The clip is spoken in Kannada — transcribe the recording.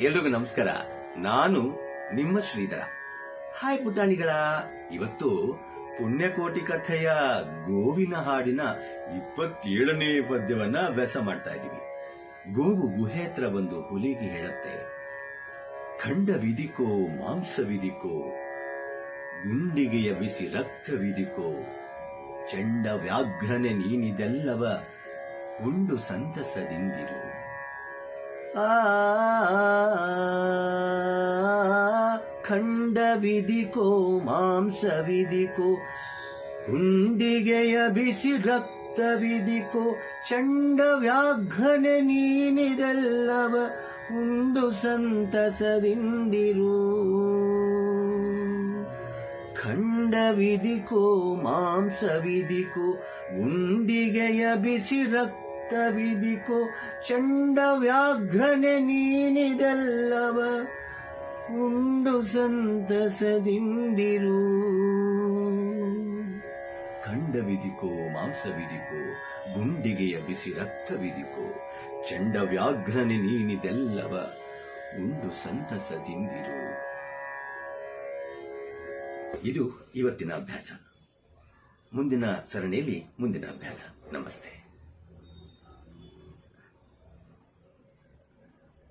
ಎಲ್ರಿಗೂ ನಮಸ್ಕಾರ. ನಾನು ನಿಮ್ಮ ಶ್ರೀಧರ. ಹಾಯ್ ಪುಟಾಣಿಗಳ. ಇವತ್ತು ಪುಣ್ಯಕೋಟಿ ಕಥೆಯ ಗೋವಿನ ಹಾಡಿನ ಇಪ್ಪತ್ತೇಳನೇ ಪದ್ಯವನ್ನ ಅಭ್ಯಾಸ ಮಾಡ್ತಾ ಇದ್ದೀವಿ. ಗೋವು ಗುಹೆ ಹತ್ರ ಬಂದು ಹುಲಿಗೆ ಹೇಳುತ್ತೆ. ಖಂಡ ವಿಧಿಕೋ, ಮಾಂಸ ವಿಧಿಕೋ, ಗುಂಡಿಗೆಯ ಬಿಸಿ ರಕ್ತ ವಿಧಿಕೋ, ಚಂಡ ವ್ಯಾಘ್ರನೆ ನೀನಿದೆಲ್ಲವ ಉಂಡು ಸಂತಸದಿಂದಿರು. ಖಂಡ ವಿಧಿಕೋ ಮಾಂಸ ವಿಧಿಕೋ ಕುಂಡಿಗೆಯ ಬಿಸಿ ರಕ್ತ ವಿಧಿಕೋ ಚಂಡ ವ್ಯಾಘ್ರನೆ ನೀನಿದೆಲ್ಲವ ಉಂಡು ಸಂತಸದಿಂದಿರು. ಮಾಂಸ ವಿಧಿಕೋ ಗುಂಡಿಗೆಯ ಬಿಸಿ ರಕ್ತ ವಿಧಿಕೋ ಚಂಡ ವ್ಯಾಘ್ರನೆ ನೀನಿದೆಲ್ಲವ ಉಂಡು ಸಂತಸದಿಂದಿರು. ಮಾಂಸ ವಿಧಿಕೋ ಗುಂಡಿಗೆಯ ಬಿಸಿ ರಕ್ತ ವಿಧಿಕೋ ಚಂಡ ವ್ಯಾಘ್ರನೆ ನೀನಿದೆಲ್ಲವ ಉಂಡು ಸಂತಸದಿಂದಿರು. ಇದು ಇವತ್ತಿನ ಅಭ್ಯಾಸ. ಮುಂದಿನ ಸರಣಿಯಲ್ಲಿ ಮುಂದಿನ ಅಭ್ಯಾಸ. ನಮಸ್ತೆ.